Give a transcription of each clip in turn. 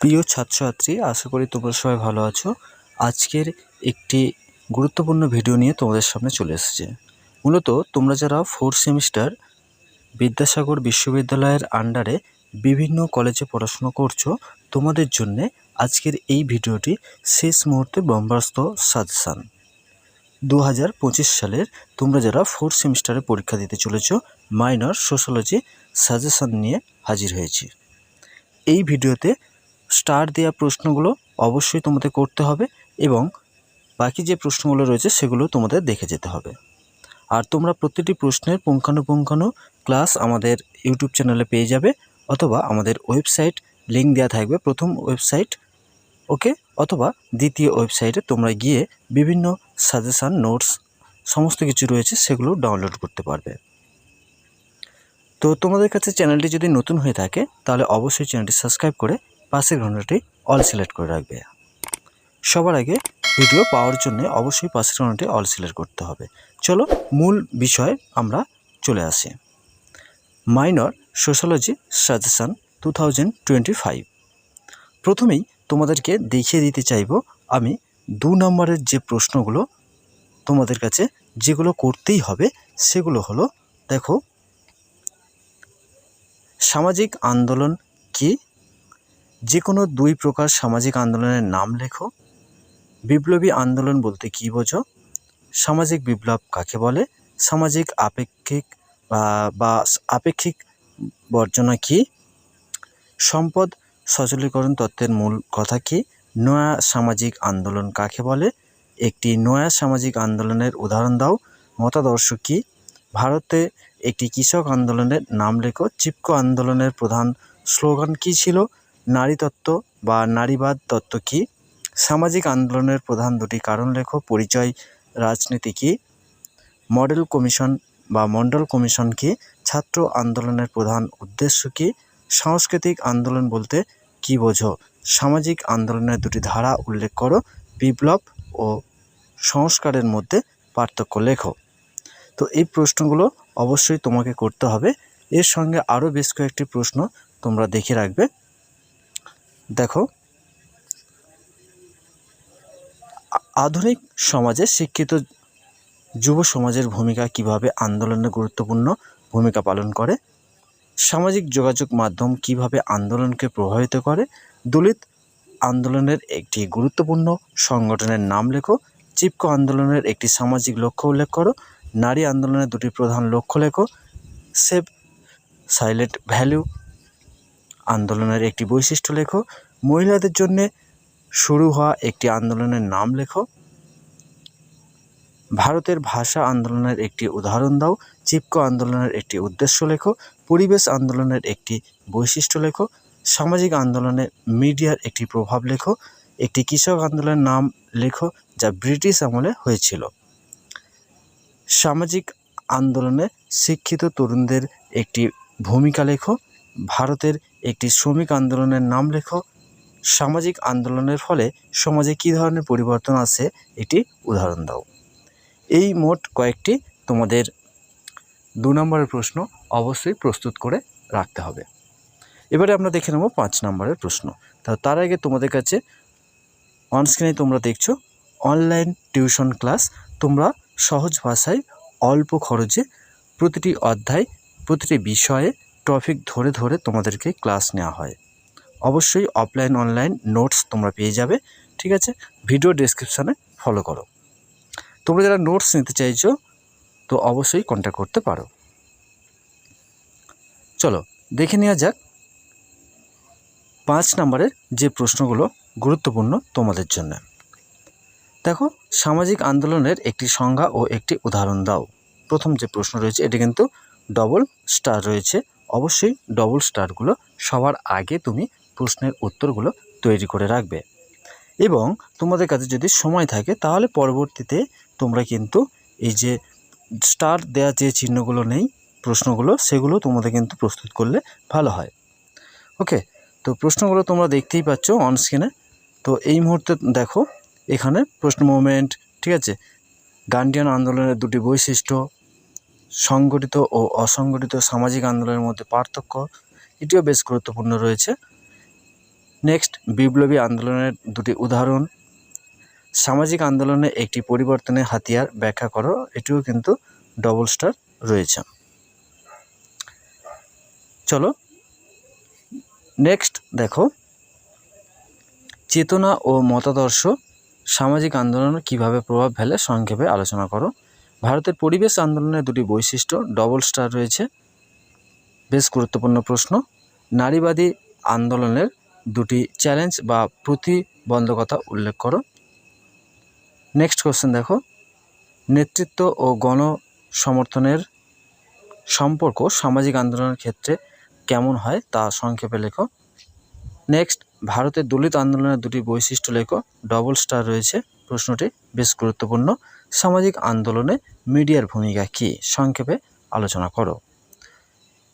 প্রিয় ছাত্রছাত্রী, আশা করি তোমরা সবাই ভালো আছো। আজকের একটি গুরুত্বপূর্ণ ভিডিও নিয়ে তোমাদের সামনে চলে এসেছে। মূলত তোমরা যারা ফোর্থ সেমিস্টার বিদ্যাসাগর বিশ্ববিদ্যালয়ের আন্ডারে বিভিন্ন কলেজে পড়াশোনা করছ, তোমাদের জন্যে আজকের এই ভিডিওটি শেষ মুহূর্তে ব্রহ্মাস্ত্র সাজেশান। দু হাজার পঁচিশ সালের তোমরা যারা ফোর্থ সেমিস্টারে পরীক্ষা দিতে চলেছো মাইনর সোশ্যোলজি সাজেশান নিয়ে হাজির হয়েছি। এই ভিডিওতে স্টার দেওয়া প্রশ্নগুলো অবশ্যই তোমাদের করতে হবে এবং বাকি যে প্রশ্নগুলো রয়েছে সেগুলো তোমাদের দেখে যেতে হবে। আর তোমরা প্রতিটি প্রশ্নের পুঙ্খানুপুঙ্খানু ক্লাস আমাদের ইউটিউব চ্যানেলে পেয়ে যাবে অথবা আমাদের ওয়েবসাইট লিঙ্ক দেওয়া থাকবে প্রথম ওয়েবসাইট ওকে অথবা দ্বিতীয় ওয়েবসাইটে তোমরা গিয়ে বিভিন্ন সাজেশান, নোটস, সমস্ত কিছু রয়েছে, সেগুলো ডাউনলোড করতে পারবে। তো তোমাদের কাছে চ্যানেলটি যদি নতুন হয়ে থাকে, তাহলে অবশ্যই চ্যানেলটি সাবস্ক্রাইব করে পাশের ঘন্টাটি অল সিলেক্ট করে রাখবে। সবার আগে ভিডিও পাওয়ার জন্য অবশ্যই পাশের ঘন্টাটি অল সিলেক্ট করতে হবে। চলো, মূল বিষয়ে আমরা চলে আসি। Minor sociology suggestion two thousand twenty five প্রথমেই তোমাদেরকে দেখিয়ে দিতে চাইব আমি দু নম্বরের যে প্রশ্নগুলো তোমাদের কাছে যেগুলো করতেই হবে, সেগুলো হলো, দেখো, সামাজিক আন্দোলন কি? যে কোনো দুই প্রকার সামাজিক আন্দোলনের নাম লেখো। বিপ্লবী আন্দোলন বলতে কী বোঝো? সামাজিক বিপ্লব কাকে বলে? সামাজিক আপেক্ষিক বা- আপেক্ষিক বর্জনা কি? সম্পদ সচলীকরণ তত্ত্বের মূল কথা কি? নয়া সামাজিক আন্দোলন কাকে বলে? একটি নয়া সামাজিক আন্দোলনের উদাহরণ দাও। মতাদর্শ কি? ভারতে একটি কৃষক আন্দোলনের নাম লেখো। চিপকো আন্দোলনের প্রধান স্লোগান কী ছিল? নারী তত্ত্ব বা নারীবাদ তত্ত্ব কী? সামাজিক আন্দোলনের প্রধান দুটি কারণ লেখো। পরিচয়, রাজনীতি কী? মডেল কমিশন বা মণ্ডল কমিশন কী? ছাত্র আন্দোলনের প্রধান উদ্দেশ্য কী? সাংস্কৃতিক আন্দোলন বলতে কী বোঝো? সামাজিক আন্দোলনের দুটি ধারা উল্লেখ করো, বিপ্লব ও সংস্কারের মধ্যে পার্থক্য লেখো। তো এই প্রশ্নগুলো অবশ্যই তোমাকে করতে হবে। এর সঙ্গে আরও বেশ কয়েকটি প্রশ্ন তোমরা দেখে রাখবে। দেখো, আধুনিক সমাজে শিক্ষিত যুব সমাজের ভূমিকা কীভাবে আন্দোলনে গুরুত্বপূর্ণ ভূমিকা পালন করে? সামাজিক যোগাযোগ মাধ্যম কীভাবে আন্দোলনকে প্রভাবিত করে? দলিত আন্দোলনের একটি গুরুত্বপূর্ণ সংগঠনের নাম লেখো। চিপকো আন্দোলনের একটি সামাজিক লক্ষ্য উল্লেখ করো। নারী আন্দোলনের দুটি প্রধান লক্ষ্য লেখো। সেভ সাইলেন্ট ভ্যালু আন্দোলনের একটি বৈশিষ্ট্য লেখো। মহিলাদের জন্যে শুরু হওয়া একটি আন্দোলনের নাম লেখো। ভারতের ভাষা আন্দোলনের একটি উদাহরণ দাও। চিপকো আন্দোলনের একটি উদ্দেশ্য লেখো। পরিবেশ আন্দোলনের একটি বৈশিষ্ট্য লেখো। সামাজিক আন্দোলনে মিডিয়ার একটি প্রভাব লেখো, একটি কৃষক আন্দোলনের নাম লেখো যা ব্রিটিশ আমলে হয়েছিল। সামাজিক আন্দোলনে শিক্ষিত তরুণদের একটি ভূমিকা লেখো, ভারতের একটি শ্রমিক আন্দোলনের নাম লেখো। সামাজিক আন্দোলনের ফলে সমাজে কী ধরনের পরিবর্তন আসে এটি উদাহরণ দাও। এই মোট কয়েকটি তোমাদের দু নম্বরের প্রশ্ন অবশ্যই প্রস্তুত করে রাখতে হবে। এবারে আমরা দেখে নেব পাঁচ নম্বরের প্রশ্ন। তার আগে তোমাদের কাছে অনস্ক্রিনে তোমরা দেখছ অনলাইন টিউশন ক্লাস তোমরা সহজ ভাষায় অল্প খরচে প্রতিটি অধ্যায়, প্রতিটি বিষয়ে টপিক ধরে ধরে তোমাদেরকে ক্লাস নেওয়া হয়। অবশ্যই অফলাইন অনলাইন নোটস তোমরা পেয়ে যাবে, ঠিক আছে? ভিডিও ডেসক্রিপশানে ফলো করো। তোমরা যারা নোটস নিতে চাইছো, তো অবশ্যই কন্ট্যাক্ট করতে পারো। চলো, দেখে নেওয়া যাক পাঁচ নম্বরের যে প্রশ্নগুলো গুরুত্বপূর্ণ তোমাদের জন্য। দেখো, সামাজিক আন্দোলনের একটি সংজ্ঞা ও একটি উদাহরণ দাও। প্রথম যে প্রশ্ন রয়েছে, এটি কিন্তু ডবল স্টার রয়েছে। অবশ্যই ডবল স্টারগুলো সবার আগে তুমি প্রশ্নের উত্তরগুলো তৈরি করে রাখবে। এবং তোমাদের কাছে যদি সময় থাকে, তাহলে পরবর্তীতে তোমরা কিন্তু এই যে স্টার দেওয়া যে চিহ্নগুলো নেই, প্রশ্নগুলো, সেগুলো তোমাদের কিন্তু প্রস্তুত করলে ভালো হয়। ওকে তো প্রশ্নগুলো তোমরা দেখতেই পাচ্ছ অন স্ক্রিনে তো এই মুহূর্তে দেখো, এখানে প্রশ্ন মুভমেন্ট ঠিক আছে? গান্ডিয়ান আন্দোলনের দুটি বৈশিষ্ট্য, সংগঠিত ও অসংগঠিত সামাজিক আন্দোলনের মধ্যে পার্থক্য, এটিও বেশ গুরুত্বপূর্ণ রয়েছে। নেক্সট বিপ্লবী আন্দোলনের দুটি উদাহরণ। সামাজিক আন্দোলনে একটি পরিবর্তনের হাতিয়ার ব্যাখ্যা করো, এটিও কিন্তু ডবল স্টার রয়েছে। চলো নেক্সট দেখো। চেতনা ও মতাদর্শ সামাজিক আন্দোলন কীভাবে প্রভাব ফেলে সংক্ষেপে আলোচনা করো। ভারতের পরিবেশ আন্দোলনের দুটি বৈশিষ্ট্য ডবল স্টার রয়েছে। বেশ গুরুত্বপূর্ণ প্রশ্ন। নারীবাদী আন্দোলনের দুটি চ্যালেঞ্জ বা প্রতিবন্ধকতা উল্লেখ করো। নেক্সট কোশ্চেন দেখো। নেতৃত্ব ও গণ সমর্থনের সম্পর্ক সামাজিক আন্দোলনের ক্ষেত্রে কেমন হয় তা সংক্ষেপে লেখো। নেক্সট ভারতের দলিত আন্দোলনের দুটি বৈশিষ্ট্য লেখো। ডবল স্টার রয়েছে প্রশ্নটি, বেশ গুরুত্বপূর্ণ। সামাজিক আন্দোলনে মিডিয়ার ভূমিকা কী? সংক্ষেপে আলোচনা করো।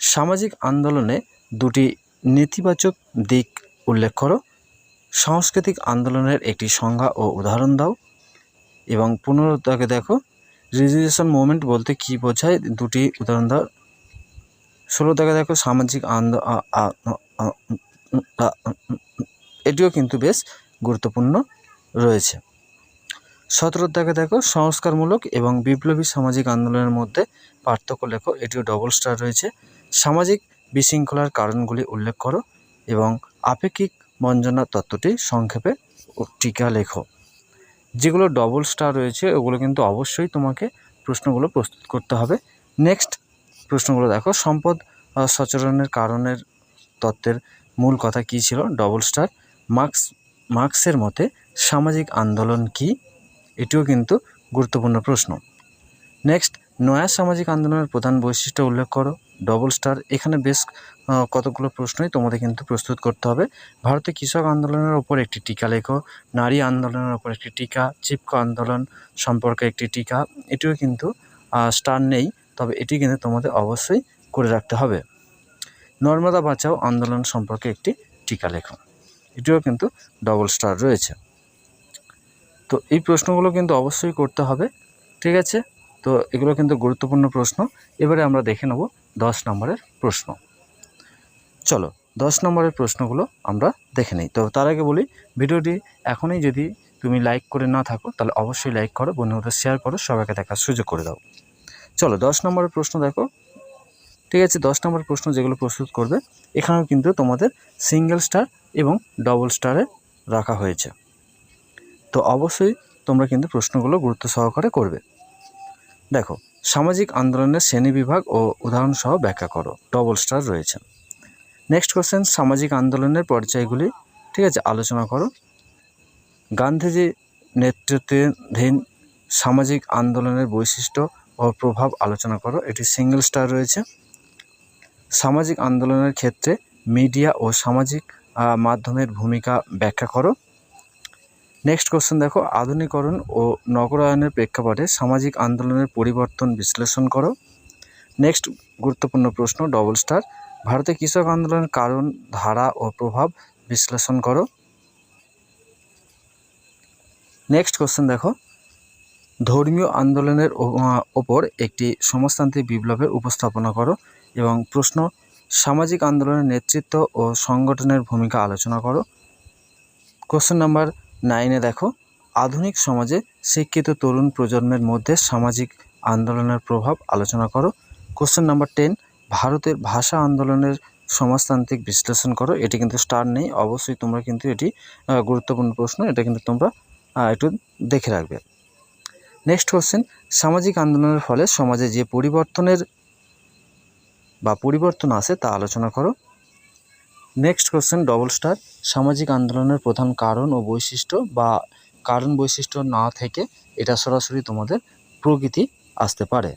সামাজিক আন্দোলনে দুটি নেতিবাচক দিক উল্লেখ করো। সাংস্কৃতিক আন্দোলনের একটি সংজ্ঞা ও উদাহরণ দাও। এবং পুনরুদ্ধাকে দেখো। রিজিউশন মুভমেন্ট বলতে কী বোঝায়? দুটি উদাহরণ দাও। ষোলো দাগে দেখো সামাজিক আন্দ এটিও কিন্তু বেশ গুরুত্বপূর্ণ রয়েছে। সতেরো দাগে দেখো সংস্কারমূলক এবং বিপ্লবী সামাজিক আন্দোলনের মধ্যে পার্থক্য লেখো, এটিও ডবল স্টার রয়েছে। সামাজিক বিশৃঙ্খলার কারণগুলি উল্লেখ করো এবং আপেক্ষিক বঞ্চনা তত্ত্বটি সংক্ষেপে টিকা লেখো। যেগুলো ডবল স্টার রয়েছে, ওগুলো কিন্তু অবশ্যই তোমাকে প্রশ্নগুলো প্রস্তুত করতে হবে। নেক্সট প্রশ্নগুলো দেখো, সম্পদ সচরণের কারণের তত্ত্বের মূল কথা কী ছিল? ডবল স্টার মার্কস মার্কসের মতে সামাজিক আন্দোলন কি? এটিও কিন্তু গুরুত্বপূর্ণ প্রশ্ন। নেক্সট নয়া সামাজিক আন্দোলনের প্রধান বৈশিষ্ট্য উল্লেখ করো। ডবল স্টার এখানে বেশ কতগুলো প্রশ্নই তোমাদের কিন্তু প্রস্তুত করতে হবে। ভারতে কৃষক আন্দোলনের ওপর একটি টিকা লেখো, নারী আন্দোলনের ওপর একটি টিকা, চিপকো আন্দোলন সম্পর্কে একটি টিকা। এটিও কিন্তু স্টার নেই। তবে এটি কিন্তু তোমাদের অবশ্যই করে রাখতে হবে। নর্মদা বাঁচাও আন্দোলন সম্পর্কে একটি টিকা লেখো। এটিও কিন্তু ডবল স্টার রয়েছে। তো এই প্রশ্নগুলো কিন্তু অবশ্যই করতে হবে, ঠিক আছে? তো এগুলো কিন্তু গুরুত্বপূর্ণ প্রশ্ন। এবারে আমরা দেখে নেব দশ নম্বরের প্রশ্ন। চলো, দশ নম্বরের প্রশ্নগুলো আমরা দেখে নিই। তো তার আগে বলি, ভিডিওটি এখনই যদি তুমি লাইক করে না থাকো, তাহলে অবশ্যই লাইক করো, বন্ধুদের শেয়ার করো, সবাইকে দেখার সুযোগ করে দাও। চলো, দশ নম্বরের প্রশ্ন দেখো। ঠিক আছে, দশ নম্বর প্রশ্ন যেগুলো প্রস্তুত করবে, এখানেও কিন্তু তোমাদের সিঙ্গেল স্টার এবং ডবল স্টারে রাখা হয়েছে। তো অবশ্যই তোমরা কিন্তু প্রশ্নগুলো গুরুত্ব সহকারে করবে। দেখো, সামাজিক আন্দোলনের শ্রেণীবিভাগ ও উদাহরণ সহ ব্যাখ্যা করো ডবল স্টার রয়েছে। নেক্সট কোশ্চেন সামাজিক আন্দোলনের পর্যায়গুলি, ঠিক আছে, আলোচনা করো। গান্ধীজি নেতৃত্বাধীন সামাজিক আন্দোলনের বৈশিষ্ট্য ও প্রভাব আলোচনা করো। এটি সিঙ্গেল স্টার রয়েছে। সামাজিক আন্দোলনের ক্ষেত্রে মিডিয়া ও সামাজিক মাধ্যমের ভূমিকা ব্যাখ্যা করো। নেক্সট কোশ্চেন দেখো। আধুনিকরণ ও নগরায়নের প্রেক্ষাপটে সামাজিক আন্দোলনের পরিবর্তন বিশ্লেষণ করো। নেক্সট গুরুত্বপূর্ণ প্রশ্ন ডবল স্টার ভারতে কৃষক আন্দোলনের কারণ, ধারা ও প্রভাব বিশ্লেষণ করো। নেক্সট কোশ্চেন দেখো। ধর্মীয় আন্দোলনের ওপর একটি সমাজতান্ত্রিক বিপ্লবের উপস্থাপনা করো এবং প্রশ্ন, সামাজিক আন্দোলনের নেতৃত্ব ও সংগঠনের ভূমিকা আলোচনা করো। কোশ্চেন নাম্বার নাইনে দেখো, আধুনিক সমাজে শিক্ষিত তরুণ প্রজন্মের মধ্যে সামাজিক আন্দোলনের প্রভাব আলোচনা করো। কোশ্চেন নাম্বার টেন ভারতের ভাষা আন্দোলনের সমাজতান্ত্রিক বিশ্লেষণ করো। এটি কিন্তু স্টার নেই, অবশ্যই তোমরা কিন্তু এটি গুরুত্বপূর্ণ প্রশ্ন। এটা কিন্তু তোমরা একটু দেখে রাখবে। নেক্সট কোশ্চেন, সামাজিক আন্দোলনের ফলে সমাজে যে পরিবর্তনের বা পরিবর্তন আসে তা আলোচনা করো। নেক্সট কোশ্চেন ডবল স্টার সামাজিক আন্দোলনের প্রধান কারণ ও বৈশিষ্ট্য বা কারণ বৈশিষ্ট্য না থেকে এটা সরাসরি তোমাদের প্রকৃতি আসতে পারে।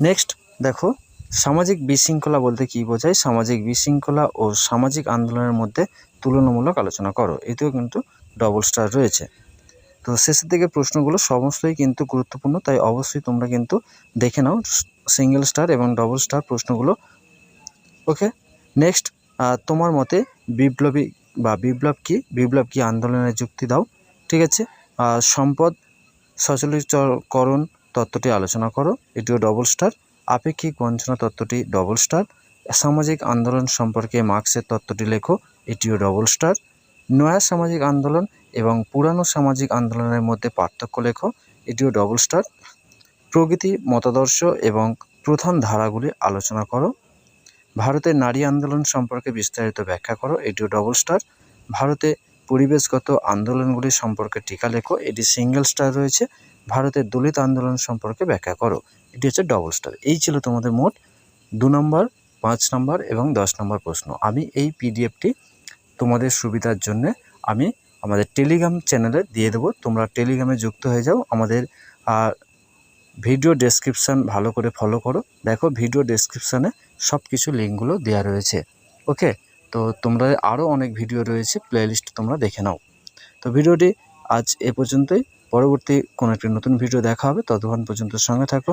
নেক্সট, দেখো, সামাজিক বিশৃঙ্খলা বলতে কী বোঝায়? সামাজিক বিশৃঙ্খলা ও সামাজিক আন্দোলনের মধ্যে তুলনামূলক আলোচনা করো। এতেও কিন্তু ডবল স্টার রয়েছে। তো শেষের দিকে প্রশ্নগুলো সমস্তই কিন্তু গুরুত্বপূর্ণ, তাই অবশ্যই তোমরা কিন্তু দেখে নাও সিঙ্গেল স্টার এবং ডবল স্টার প্রশ্নগুলো। ওকে নেক্সট তোমার মতে বিপ্লবী বা বিপ্লব কি? বিপ্লব কি আন্দোলনের যুক্তি দাও? ঠিক আছে? সম্পদ সচলীকরণ তত্ত্বটি আলোচনা করো, এটিও ডবল স্টার আপেক্ষিক বঞ্চনা তত্ত্বটি ডবল স্টার সামাজিক আন্দোলন সম্পর্কে মার্ক্সের তত্ত্বটি লেখো, এটিও ডবল স্টার নয়া সামাজিক আন্দোলন এবং পুরানো সামাজিক আন্দোলনের মধ্যে পার্থক্য লেখো। এটিও ডবল স্টার প্রগতি মতাদর্শ এবং প্রধান ধারাগুলি আলোচনা করো। ভারতের নারী আন্দোলন সম্পর্কে বিস্তারিত ব্যাখ্যা করো, এটিও ডবল স্টার ভারতে পরিবেশগত আন্দোলনগুলি সম্পর্কে টিকা লেখো, এটি সিঙ্গেল স্টার রয়েছে। ভারতের দলিত আন্দোলন সম্পর্কে ব্যাখ্যা করো, এটি হচ্ছে ডবল স্টার এই ছিল তোমাদের মোট দু নম্বর, পাঁচ নম্বর এবং দশ নম্বর প্রশ্ন। আমি এই পিডিএফটি তোমাদের সুবিধার জন্যে আমি আমাদের টেলিগ্রাম চ্যানেলে দিয়ে দেবো। তোমরা টেলিগ্রামে যুক্ত হয়ে যাও। আমাদের ভিডিও ডেসক্রিপশান ভালো করে ফলো করো। দেখো ভিডিও ডেসক্রিপশানে সব কিছু লিঙ্কগুলো দেওয়া রয়েছে। ওকে তো তোমরা আরও অনেক ভিডিও রয়েছে। প্লেলিস্ট তোমরা দেখে নাও। তো ভিডিওটি আজ এ পর্যন্তই। পরবর্তী কোনো একটি নতুন ভিডিও দেখা হবে। ততক্ষণ পর্যন্ত সঙ্গে থাকো।